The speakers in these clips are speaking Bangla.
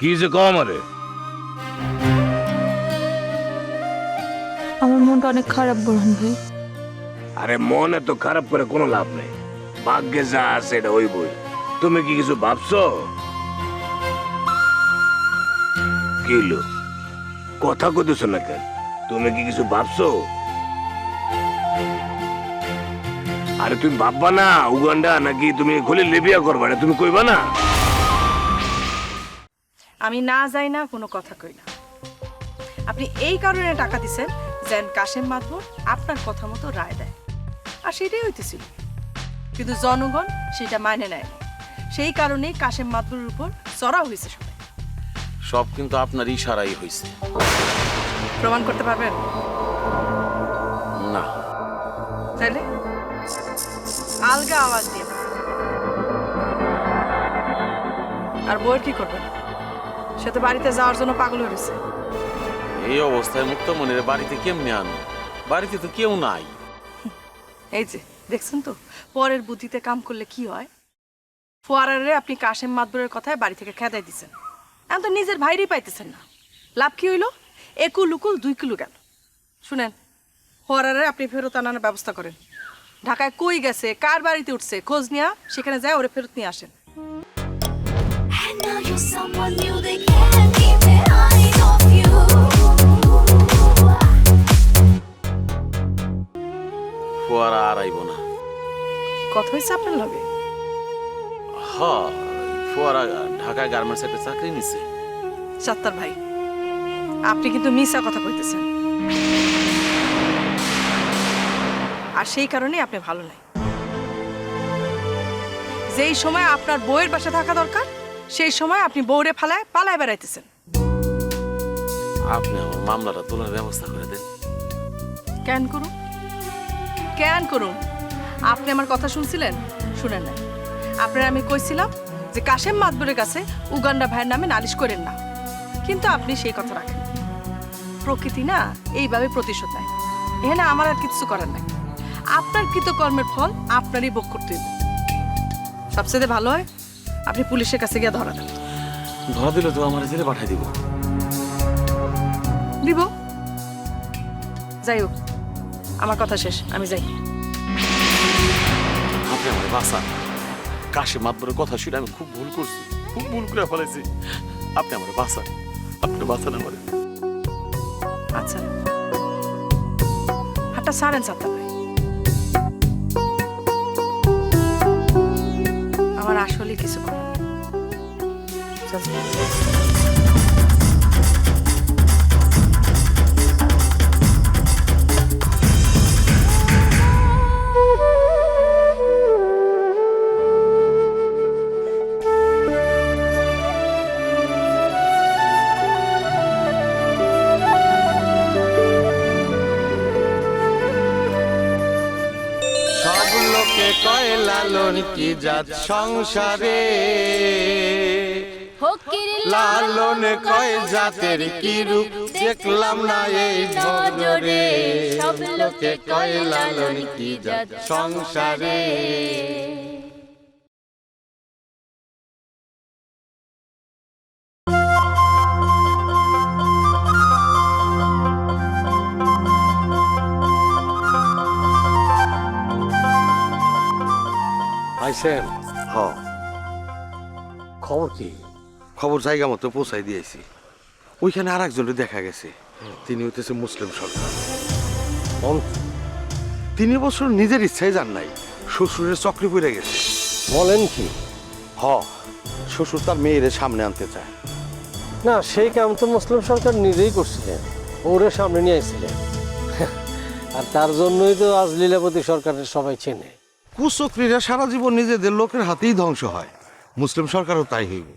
কি যে কম আরে আমার মনটা অনেক খারাপ বোরহান ভাই। আরে মন এত খারাপ করে কোনো লাভ নেই। ভাগ্যে যা আছে এটা ওই বই তুমি কি কিছু ভাবছ? কথা কইতেছ না কেন? তুমি কি কিছু ভাবছ? আরে তুমি ভাববা না উগান্ডা নাকি তুমি খুলে লিবিয়া করবা? এটা তুমি কইবা না? আমি না যাই না কোনো কথা কই না। আপনি এই কারণে টাকা দিছেন যেন কাশেম মাতবর আপনার কথা মতো রায় দেয়। আর সেটাই হইতেছিল। কিন্তু জনগণ সেটা মানে নেয় না। সেই কারণেই কাশেম মাতবরের উপর চড়া হয়েছে সবাই। সব কিন্তু আপনার ইশারাই হয়েছে প্রমাণ করতে পারবেন? না। তাইলে? আলগা আওয়াজ দিয়ে। আর বউয়ের কি করবেন? সে তো বাড়িতে যাওয়ার জন্য পাগল হয়েছে। এই অবস্থায় মুক্তমণির বাড়িতে কেমনে আনো বাড়িতে তো কেউ নাই। এই যে দেখছেন তো? পরের বুদ্ধিতে কাম করলে কি হয়? ফোয়ারারে আপনি কাশেম মাতবরের কথায় বাড়ি থেকে খেদাই দিছেন। এখন তো নিজের ভাইরই পাইতেছেন না। লাভ কি হইল? একুল উকুল দুই কিলো গেল। শুনেন ফোয়ারারে আপনি ফেরত আনানোর ব্যবস্থা করেন। ঢাকায় কই গেছে কার বাড়িতে উঠছে খোঁজ নিয়া সেখানে যায় ওরে ফেরত নিয়ে আসেন। Now you're someone new, they can't keep their eyes off you. ফোয়ারা আর আইব না। কথা হয়েছে আপনার লগে? হ ফোয়ারা ঢাকায় গার্মেন্টস একটা চাকরি নিছে। সাত্তার ভাই আপনি কিন্তু মিশা কথা কইতেছেন। আর সেই আপনি ভালো নাই। যেই সময় আপনার বউয়ের বাসা থাকা দরকার সেই সময় আপনি বউরে ফালায় পালায় বেড়াইতেছেন। আপনি আমার মামলাটা তোলার ব্যবস্থা করে দেন। কেন করুন কেন করুন আপনি আমার কথা শুনছিলেন? শুনেন না আপনার আমি কইছিলাম যে কাশেম মাতবরের কাছে উগান্ডা ভাইয়ের নামে নালিশ করেন না। কিন্তু আপনি সেই কথা রাখেন। প্রকৃতি না এইভাবে প্রতিশোধ নেয়। এখানে আমার আর কিছু করার নাই। আপনার কৃতকর্মের ফল আপনারই ভোগ করতে সবচেয়ে ভালো হয় আপনি পুলিশের কাছে গিয়ে ধরা দেন। ধরা দিলে তো আমার জেলে পাঠাই দিব। দিব? যাই হোক আমার কথা শেষ আমি যাই। আপনি আমার বাসা কাশি মাতবরের কথা শুনে আমি খুব ভুল করছি খুব ভুল করে ফেলেছি আপনি আমার বাসা আপনি বাঁচান আমার। আচ্ছা। হাতটা সারেন সাত্তা ভাই আমার আসলে সংসারে লালন কয় জাতের কি রূপ? দেখলাম না এই নজরে। সব লোকে কয় লালন কি জাত? সংসারে। আইসেন খবর কি? খবর জায়গা মতো পৌঁছাই দিয়েছি। ওইখানে আর একজনের দেখা গেছে। তিনি হইতেছে মুসলিম সরকার। বল- তিনি অবশ্য নিজের ইচ্ছায় যান নাই। শ্বশুরের চক্রে পড়ে গেছে। বলেন কি? হ শ্বশুর তার মেয়েরে সামনে আনতে চায়। না সেই কাম তো মুসলিম সরকার নিজেই করছিলেন ওরে সামনে নিয়ে আসছিলেন আর তার জন্যই তো আজ লীলাবতী সরকারের সবাই চেনে। কুচক্রীরা সারা জীবন নিজেদের লোকের হাতেই ধ্বংস হয়। মুসলিম সরকারও তাই হইব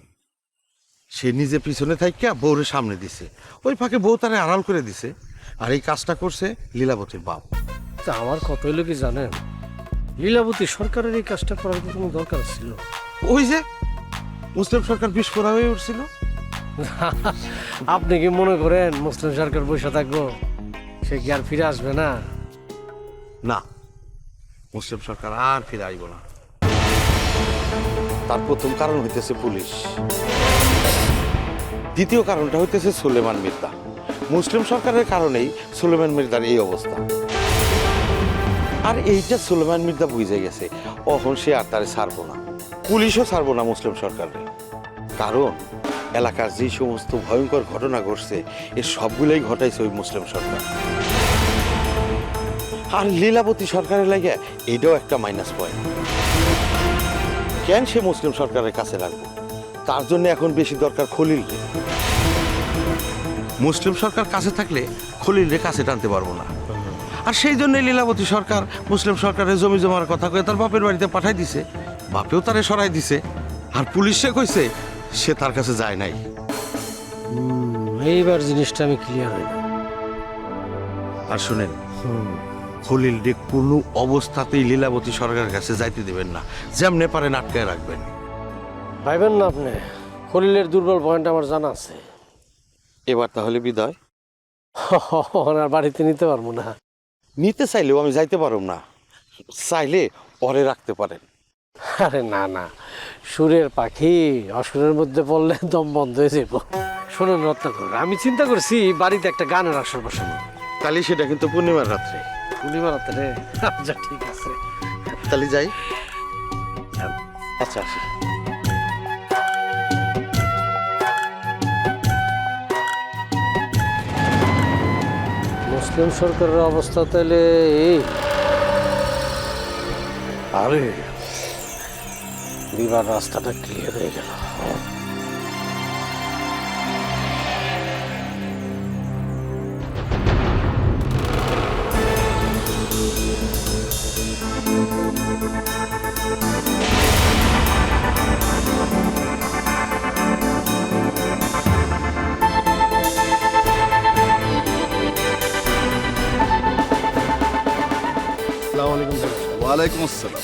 সে নিজে পিছনে থাইকা বউরে সামনে দিছে। ওই ফাঁকে বউ তারে আড়াল করে দিছে। আর এই কাজটা করছে লীলাবতীর বাপ। তা আমার কত হইল কি জানেন? লীলাবতী সরকারের এই কাজটা করার কোনো দরকার ছিল। ওই যে মুসলিম সরকার বিস্ফোরা হয়ে উঠছিল। আপনি কি মনে করেন মুসলিম সরকার বসে থাকব? সে কি আর ফিরে আসবে না? না। মুসলিম সরকার আর ফিরে আইব না। তার প্রথম কারণ হইতেছে পুলিশ। দ্বিতীয় কারণটা হইতেছে সুলেমান মির্দা। মুসলিম সরকারের কারণেই সুলেমান মির্দার এই অবস্থা। আর এইটা সুলেমান মির্জা বুঝে গেছে, অহন সে আর তারে ছাড়বো না। পুলিশও ছাড়বো না মুসলিম সরকারের। কারণ এলাকার যে সমস্ত ভয়ঙ্কর ঘটনা ঘটছে, এ সবগুলোই ঘটাইছে ওই মুসলিম সরকার। আর লীলাবতী সরকারের লাগে এটাও একটা মাইনাস পয়েন্ট কেন সে মুসলিম সরকারের কাছে লাগবে? তার জন্য এখন বেশি দরকার খলিল মুসলিম সরকার কাছে থাকলে খলিল রে কাছে টানতে পারব না। আর সেই জন্য লীলাবতী সরকার মুসলিম সরকারের জমি জমার কথা কয়ে তার বাপের বাড়িতে পাঠাই দিছে। বাপেও তারে সরাই দিছে। আর পুলিশে কইছে সে তার কাছে যায় নাই। এইবার জিনিসটা আমি ক্লিয়ার হই আর শুনেন খলিল রে কোনো অবস্থাতেই লীলাবতী সরকারের কাছে যাইতে দেবেন না। যেমনে পারেন আটকায় রাখবেন। ভাইবেন না আপনি? খলিলের দুর্বল পয়েন্ট আমার জানা আছে। এবার তাহলে বিদায়। ওনার বাড়িতে নিতে পারব না। নিতে চাইলেও আমি যাইতে পারব না। চাইলে পরে রাখতে পারেন। আরে না না। সুরের পাখি অসুরের মধ্যে পড়লে দম বন্ধ হয়ে যাব শোনেন রত্নাকর আমি চিন্তা করছি বাড়িতে একটা গানের আসর বসানো তাহলে সেটা কিন্তু পূর্ণিমার রাত্রে। পূর্ণিমা রাতে রে। আচ্ছা ঠিক আছে। তাহলে যাই। আচ্ছা আসি। মুসলিম সরকারের অবস্থা তাহলে এই। আরে বিবার রাস্তাটা ক্লিয়ার হয়ে গেল। ওয়ালাইকুম আসসালাম।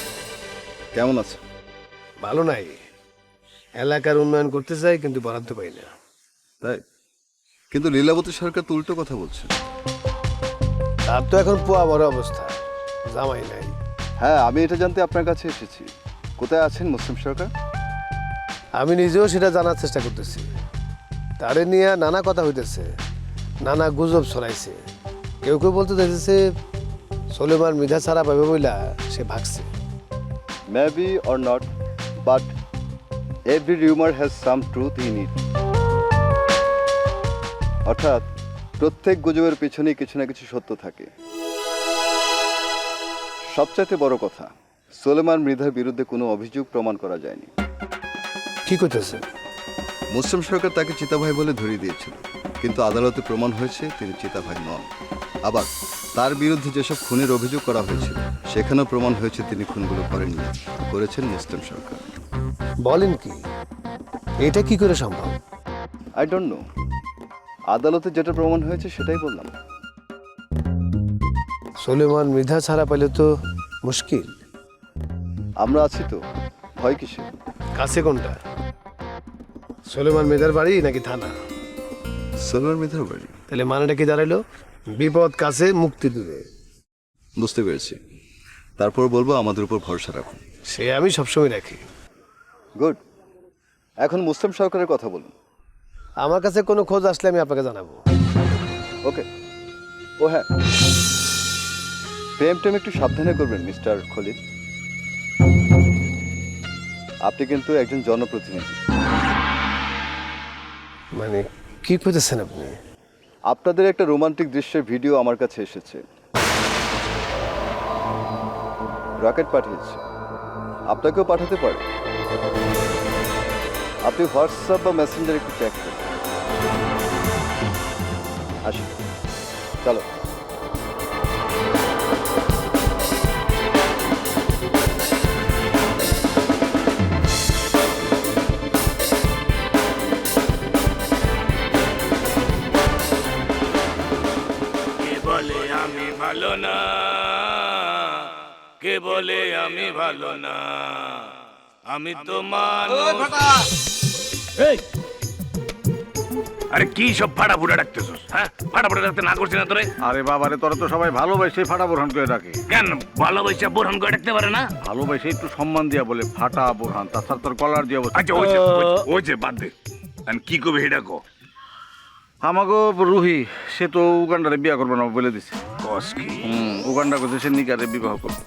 কেমন আছেন? ভালো নাই। এলাকার উন্নয়ন করতে চাই কিন্তু বরাদ্দ পাই না। তাই? কিন্তু লীলাবতী সরকার তো উল্টো কথা বলছে। তার তো এখন পোয়া বড় অবস্থা। জামাই নাই। হ্যাঁ আমি এটা জানতে আপনার কাছে এসেছি। কোথায় আছেন মুসলিম সরকার? আমি নিজেও সেটা জানার চেষ্টা করতেছি। তারে নিয়ে নানা কথা হইতেছে নানা গুজব ছড়াইছে। কেউ কেউ বলতে দেখেছে সলেমান মৃধা ছাড়া পাবে বইলা সে ভাগছে। Maybe or not but every rumour has some truth in it অর্থাৎ প্রত্যেক গুজবের পিছনেই কিছু না কিছু সত্য থাকে। সবচাইতে বড় কথা সোলেমান মৃধার বিরুদ্ধে কোনো অভিযোগ প্রমাণ করা যায়নি। কি করতেছে মুসলিম সরকার তাকে চিতাভাই বলে ধরিয়ে দিয়েছিল। কিন্তু আদালতে প্রমাণ হয়েছে তিনি চিতাভাই নন। আবার তার বিরুদ্ধে যেসব খুনের অভিযোগ করা হয়েছিল সেখানেও প্রমাণ হয়েছে তিনি খুনগুলো করেননি করেছেন মুসলিম সরকার। বলেন কি? এটা কি করে সম্ভব? আই ডোন্ট নো আদালতে যেটা প্রমাণ হয়েছে সেটাই বললাম। সলেমান মৃধা ছাড়া পেলে তো মুশকিল। আমরা আছি তো ভয় কিসে কাছে কোনটা? সলেমান মেধার বাড়ি নাকি থানা? সোলার মিথার বাড়ি। তাহলে মানেটা কি দাঁড়াইলো? বিপদ কাছে মুক্তি দূরে বুঝতে পেরেছি। তারপর বলব আমাদের উপর ভরসা রাখুন। সে আমি সবসময় রাখি। গুড। এখন মুসলিম সরকারের কথা বলুন। আমার কাছে কোনো খোঁজ আসলে আমি আপনাকে জানাব। ওকে। ও হ্যাঁ। প্রেম টেম একটু সাবধানে করবেন মিস্টার খলিদ আপনি কিন্তু একজন জনপ্রতিনিধি। মানে কি করতেছেন আপনি? আপনাদের একটা রোমান্টিক দৃশ্যের ভিডিও আমার কাছে এসেছে। রকেট পাঠিয়েছে। আপনাকেও পাঠাতে পারে। আপনি হোয়াটসঅ্যাপ বা মেসেঞ্জার একটু চেক করুন। আসুন চলো। আমি ভালো না। আমি তো মানুষ। এই! আরে কি সব ফাটা ফুটা ডাকতেছস হ্যাঁ? ফাটা ফুটা ডাকতে না করছি না তোরে? আরে বাবারে তোরা তো সবাই ভালোবাসে ফাটা বোরহান করে ডাকে। কেন? ভালোবাসা বোরহান করে ডাকতে পারে না? ভালোবাসে একটু সম্মান দিয়া বলে ফাটা বোরহান তাছাড়া তোর কলার দিয়ে আচ্ছা ওই যে ওই যে- বাদ দে। আমি কি কবে এটা কো? আমাগো রুহি সে তো উগান্ডারে বিয়া করবে না বলে দিছে। কস কি? উগান্ডা করছে সে নিকারে বিবাহ করবে।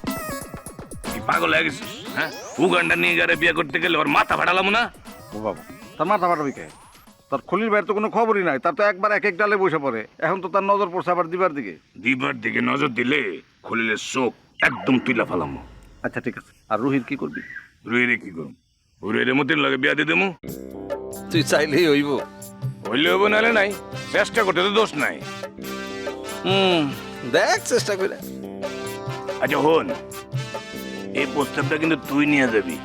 পাগল হয়ে গেছিস হ্যাঁ? উগান্ডা নিয়ে গারে বিয়ে করতে গেলে ওর মাথা ফাটালাম না? ও বাবা তার মাথা ফাটাবি কে? তার খলির ভাইয়ের তো কোনো খবরই নাই তার তো একবার এক এক ডালে বসে পড়ে এখন তো তার নজর পড়ছে আবার দিবার দিকে। দিবার দিকে নজর দিলে খুলিলে চোখ একদম তুইলা ফালাম। আচ্ছা ঠিক আছে। আর রুহির কি করবি? রুইরে কি করুম রুইরে মতিন লাগে বিয়া দিয়ে দেবো। তুই চাইলেই হইব। হইলে হব নাহলে নাই। চেষ্টা করতে তো দোষ নাই। হুম দেখ চেষ্টা করে। আচ্ছা হন। এই প্রস্তাবটা কিন্তু তুই নিয়ে যাবি।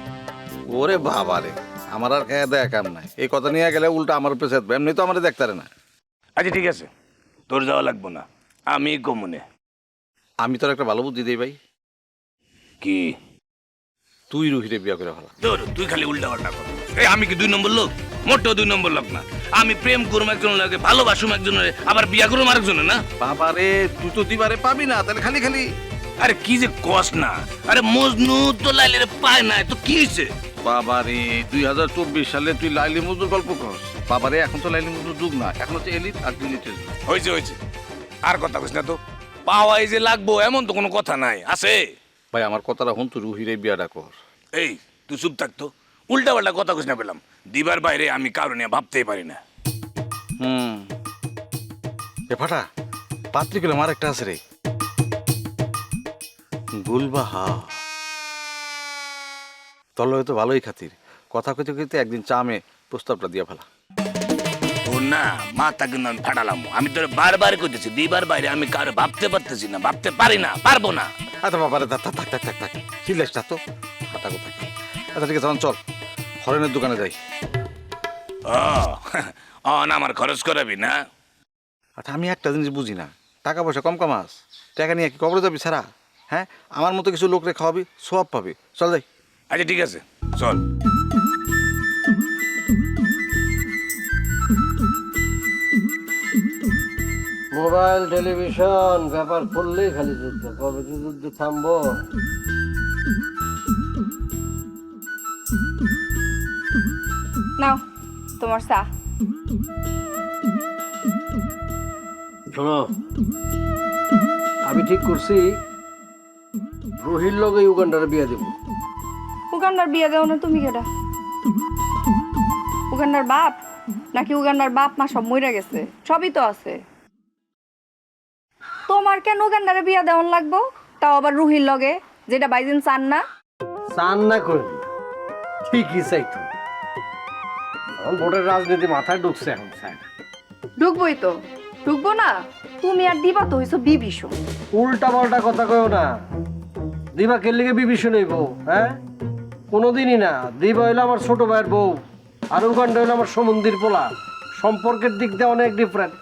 ওরে বাবা রে আমার আর খেয়ে দেয়া কাম নাই। এই কথা নিয়ে গেলে উল্টা আমার উপরে পেছাত এমনি তো আমার দেখতারে না। আচ্ছা ঠিক আছে। তোর যাওয়া লাগবো না। আমি কমুনে আমি তোর একটা ভালো বুদ্ধি দিই ভাই। কি? তুই রুহিরে বিয়া করে ভালো তোর তুই খালি উল্টা পাল্টা কর। এই আমি কি দুই নম্বর লোক? মোটেও দুই নম্বর লোক না। আমি প্রেম করুম একজন লাগে ভালোবাসুম একজনের আবার বিয়া করুম আরেকজনের না? বাবা রে তুই তো দিবারে পাবি না তাহলে খালি খালি আরে কি যে কস না। আরে মজনু তো লাইলে পায় না তো কি হয়েছে বাবা রে দুই হাজার চব্বিশ সালে তুই লাইলি মজুর গল্প কর বাবা রে এখন তো লাইলি মজুর যুগ না এখন হচ্ছে এলিট আর ডিলিটের হয়েছে হয়েছে আর কথা কইস না তো পাওয়াই যে লাগবো এমন তো কোনো কথা নাই আছে? ভাই আমার কথাটা হন তুই রুহিরে বিয়াটা কর। এই তুই চুপ থাকতো উল্টা পাল্টা কথা কইস না পেলাম দিবার বাইরে আমি কারও নিয়ে ভাবতেই পারি না। হুম। এ ফাটা পাত্রী পেলাম আর একটা আছে রে। গুলবাহা তল হয়তো ভালোই খাতির। কথা কইতে কইতে একদিন চামে প্রস্তাবটা দিয়া ফেলা। না মাথা কিন্তু আমি ফাটালাম। আমি তোর বারবার কইতেছি দিবার বাইরে আমি কারও ভাবতে পারতেছি না ভাবতে পারি না পারব না। আচ্ছা বাবা রে থাক থাক থাক থাক চিল্লাস না তো? হাঁটা কোথায়? আচ্ছা ঠিক আছে চল। হরেনের দোকানে যাই। ও না আমার খরচ করাবি না। আচ্ছা আমি একটা জিনিস বুঝি না। টাকা পয়সা কম কামাস টাকা নিয়ে কি কবরে যাবি ছাড়া? হ্যাঁ? আমার মতো কিছু লোকরে খাওয়াবি সব পাবি। চল যাই। আচ্ছা ঠিক আছে। চল। মোবাইল টেলিভিশন ব্যাপার করলেই খালি যুদ্ধ। কবে যে যুদ্ধ থামবো? নাও তোমার চা। শোনো আমি ঠিক করছি রোহির লগে উগান্ডারে বিয়ে দেবো। উগান্ডার বিয়ে দেও না তুমি কেটা উগান্ডার বাপ? নাকি উগান্ডার বাপ মা সব মইরা গেছে? সবই তো আছে। তোমার কেন উগান্ডারে বিয়া দেওয়ান লাগবো? তাও আবার রুহির লগে যেটা বাইদিন চান না? চান না করি ঠিকই চাইতো। এখন ভোটের রাজনীতি মাথায় ঢুকছে এখন স্যার ঢুকবোই তো। ঢুকবো না? তুমি আর দিবা তো হইছো বিভীষণ। উল্টা পাল্টা কথা কয়ও না। দিবা কে লিগে বিভীষণ হইব হ্যাঁ? কোনোদিনই না। দিবা হইল আমার ছোট ভাইয়ের বউ আর উগান্ডা হইল আমার সমন্দির পোলা। সম্পর্কের দিক দিয়ে অনেক ডিফারেন্ট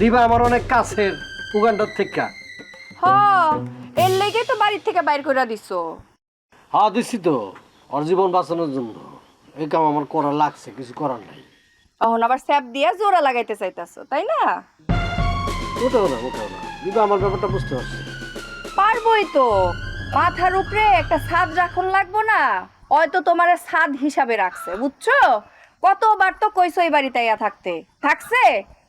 দিবা আমার অনেক কাছের উগান্ডার থেকে। হ এর লেগে তো বাড়ির থেকে বাইর করে দিছো। হ্যাঁ দিচ্ছি তো। ওর জীবন বাঁচানোর জন্য। এই কাম আমার করা লাগছে কিছু করার নাই। এখন আবার স্যাপ দিয়া জোড়া লাগাইতে চাইতাছো তাই না? ওটাও না ওটাও না। দিবা আমার ব্যাপারটা বুঝতে পারছি। পারবই তো। মাথার উপরে একটা ছাদ রাখুন লাগবো না। হয়তো তোমার ছাদ হিসাবে রাখছে বুঝছ? কতবার তো কইছো এই বাড়িতে ইয়া থাকতে। থাকছে?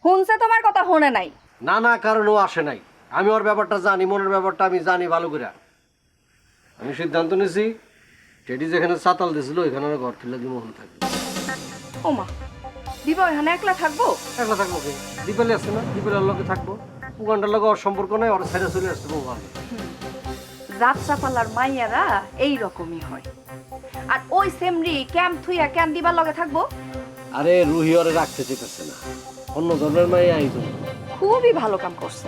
শুনছে তোমার কথা শুনে নাই। নানা কারণেও আসে নাই। আমি ওর ব্যাপারটা জানি মনের ব্যাপারটা আমি জানি ভালো করে। আমি সিদ্ধান্ত নিয়েছি টেডি যেখানে চাতাল দিয়েছিল ওইখানে আমার ঘর তুলে দিয়ে মোহন থাকবে। ওমা দিবা এখানে একলা থাকব? একলা থাকব কি? দীপালি আছে না? দীপালির লগে থাকব। উগান্ডার লগে ওর সম্পর্ক নাই ওর ছেড়ে চলে আসছে ভালো যাত্রাপালার মাইয়ারা এই রকমই হয়। আর ওই সেমরি ক্যাম্প থুইয়া ক্যাম্প দিবার লগে থাকব? আরে রুহি ওরে রাখতে চেতেছে না। অন্য ধরনের মাই আইতো খুবই ভালো কাম করছে।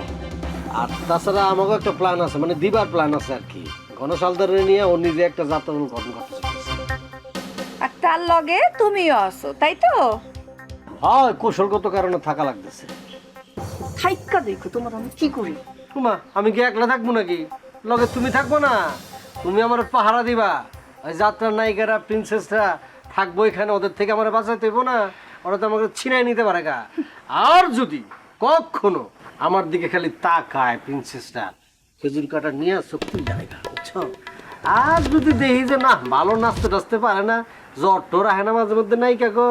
আর তাছাড়া আমাকে একটা প্ল্যান আছে মানে দিবার প্ল্যান আছে আর কি। গণসালদারে নিয়ে ও নিজে একটা যাত্রা উদ্ঘাটন করতে চাইছে আর তার লগে তুমিও আছো তাই তো? হয় কৌশলগত কারণে থাকা লাগতেছে। থাইক্কা দেখো, তোমার আমি কি করি? তোমা আমি কি একলা থাকব নাকি? লগে তুমি থাকব না? তুমি আমার পাহারা দিবা। ওই যাত্রার নায়িকারা প্রিন্সেসরা থাকব এখানে, ওদের থেকে আমার বাঁচাইতে হইবো না। ওরা তো আমাকে ছিনাই নিতে পারে গা। আর যদি কখনো আমার দিকে খালি তাকায় প্রিন্সেসটা খেজুর কাটা নিয়ে চোখ তুই জায়গা বুঝছ? আর যদি দেখি যে, না, ভালো নাচতে টাচতে পারে না জ্বর টোর আহে না মাঝে মধ্যে নায়িকা গো,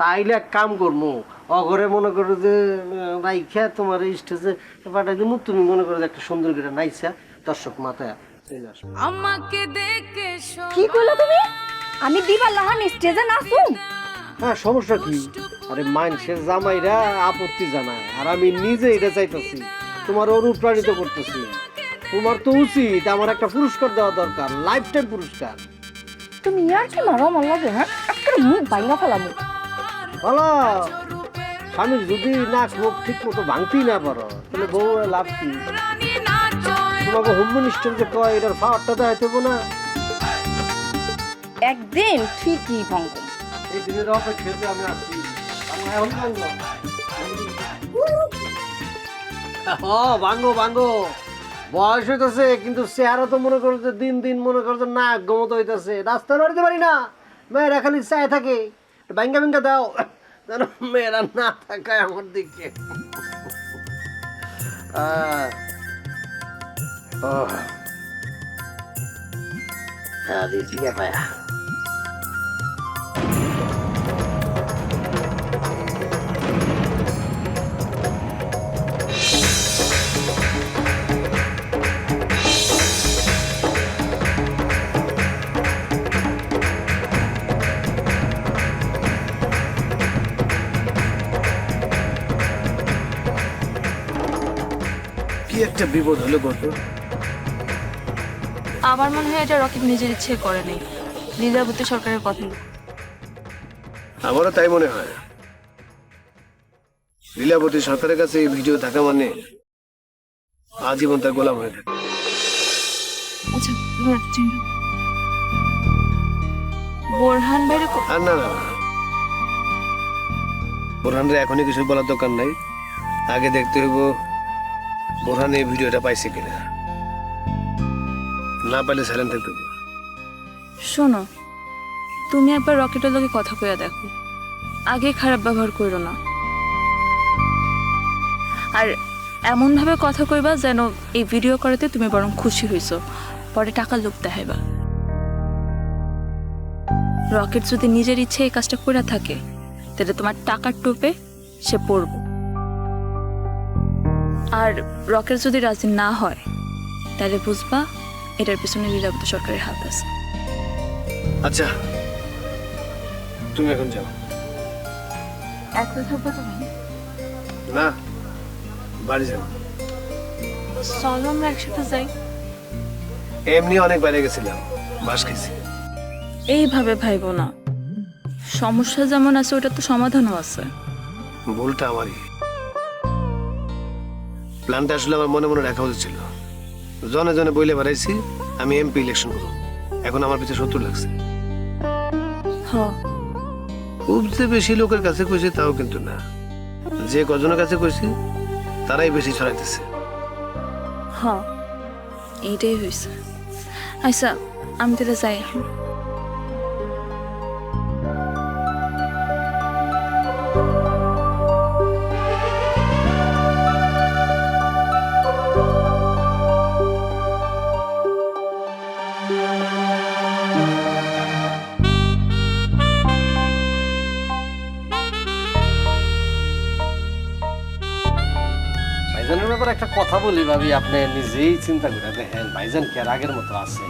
তাইলে এক কাম করব অঘরে মনে করো যে রাইখা তোমার স্টেজে পাঠাই দিমু তুমি মনে করো যে একটা সুন্দর করে নাইসা দর্শক মাথায় আমাকে দেখে কি কইলো তুমি? আমি দিবা লাহান স্টেজে নাচুম? হ্যাঁ সমস্যা কি? আরে মানুষের জামাইরা আপত্তি জানায় আর আমি নিজে এটা চাইতেছি তোমার অনুপ্রাণিত করতেছি। তোমার তো উচিত আমার একটা পুরস্কার দেওয়া দরকার লাইফ টাইম পুরস্কার। তুমি ইয়ার কি মারো আমার লাগে হ্যাঁ? একটা মুখ বাইঙ্গা ফেলামু। ভালো স্বামী যদি নাক মুখ ঠিক মতো ভাঙতেই না পারো তাহলে বউ লাভ কি? তোমাকে হোম মিনিস্টার যে কয় এটার পাওয়ারটা দেখাইতে হব না। একদিন ঠিকই ভঙ্গ এই দিনের অপেক্ষাতে আমি আছি। আমার এখন ভাঙবো ও ভাঙ্গো ভাঙ্গো বয়স হইতেছে কিন্তু চেহারা তো মনে করো যে দিন দিন মনে করো যে না গমত হইতেছে। রাস্তায় বাড়িতে পারি না। মেয়েরা খালি চায় থাকে। ব্যাঙ্গা ব্যাঙ্গা দাও। যেন মেয়েরা না থাকায় আমার দিকে। আহ, ও। হ্যাঁ, দিয়েছি একটা বিপদ হলো গত আমার মনে হয় এটা রকিব নিজের ইচ্ছে করে নেই। লীলাবতী সরকারের কথা। আমারও তাই মনে হয়। লীলাবতী সরকারের কাছে এই ভিডিও থাকা মানে আজীবন তার গোলাম হয়ে থাকে আচ্ছা বোরহান ভাইরে আর না না। বোরহানরে এখনই কিছু বলার দরকার নাই। আগে দেখতে হইব বোরহান এই ভিডিওটা পাইছে কিনা? না পাইলে সাইলেন্ট থাকতে হবে। শোনো, তুমি একবার রকেটের লোকে কথা কইয়া দেখো। আগে খারাপ ব্যবহার করো না। আর এমন ভাবে কথা কইবা যেন এই ভিডিও করাতে তুমি বরং খুশি হইছো। পরে টাকা লোক দেখাইবা। রকেট যদি নিজের ইচ্ছে এই কাজটা করে থাকে, তাহলে তোমার টাকার টোপে সে পড়ব। আর রকেট যদি রাজি না হয় তাহলে বুঝবা এটার পিছনে লীলাবতী সরকারের হাত আছে। আচ্ছা তুমি এখন যাও। একলা থাকব তুমি। না বাড়ি যাও। চলো আমরা একসাথে যাই। এমনি অনেক বাইরে গেছিলাম বাস খেয়েছি। এইভাবে ভাইবো না। সমস্যা যেমন আছে ওটা তো সমাধানও আছে। ভুলটা আমারই। প্ল্যানটা আসলে আমার মনে মনে রাখা উচিত ছিল। জনে জনে বইলে বেড়াইছি আমি এমপি ইলেকশন করব। এখন আমার পিছনে সত্তর লাগছে। খুব যে বেশি লোকের কাছে কইছি তাও কিন্তু না। যে কজনের কাছে কইছি তারাই বেশি ছড়াইতেছে। হ এইটাই হয়েছে আচ্ছা আমি তাহলে যাই বলি ভাবি আপনি নিজেই চিন্তা করে দেখেন ভাইজান কি আর আগের মতো আছে?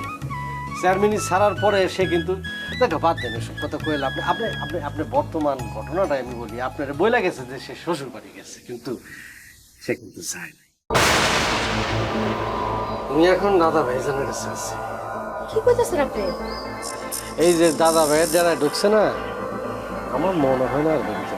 চেয়ারম্যানই ছাড়ার পরে সে কিন্তু দেখো বাদ দেন এসব কথা কইলে আপনি আপনি আপনি আপনি বর্তমান ঘটনাটা আমি বলি আপনার বইলা গেছে যে সে শ্বশুর বাড়ি গেছে কিন্তু সে কিন্তু যায় নাই। তুমি এখন দাদা ভাইজানের কাছে আছে। কি কইতেছেন আপনি? এই যে দাদা ভাইয়ের যারা ঢুকছে না আমার মনে হয় না আর ঢুকতে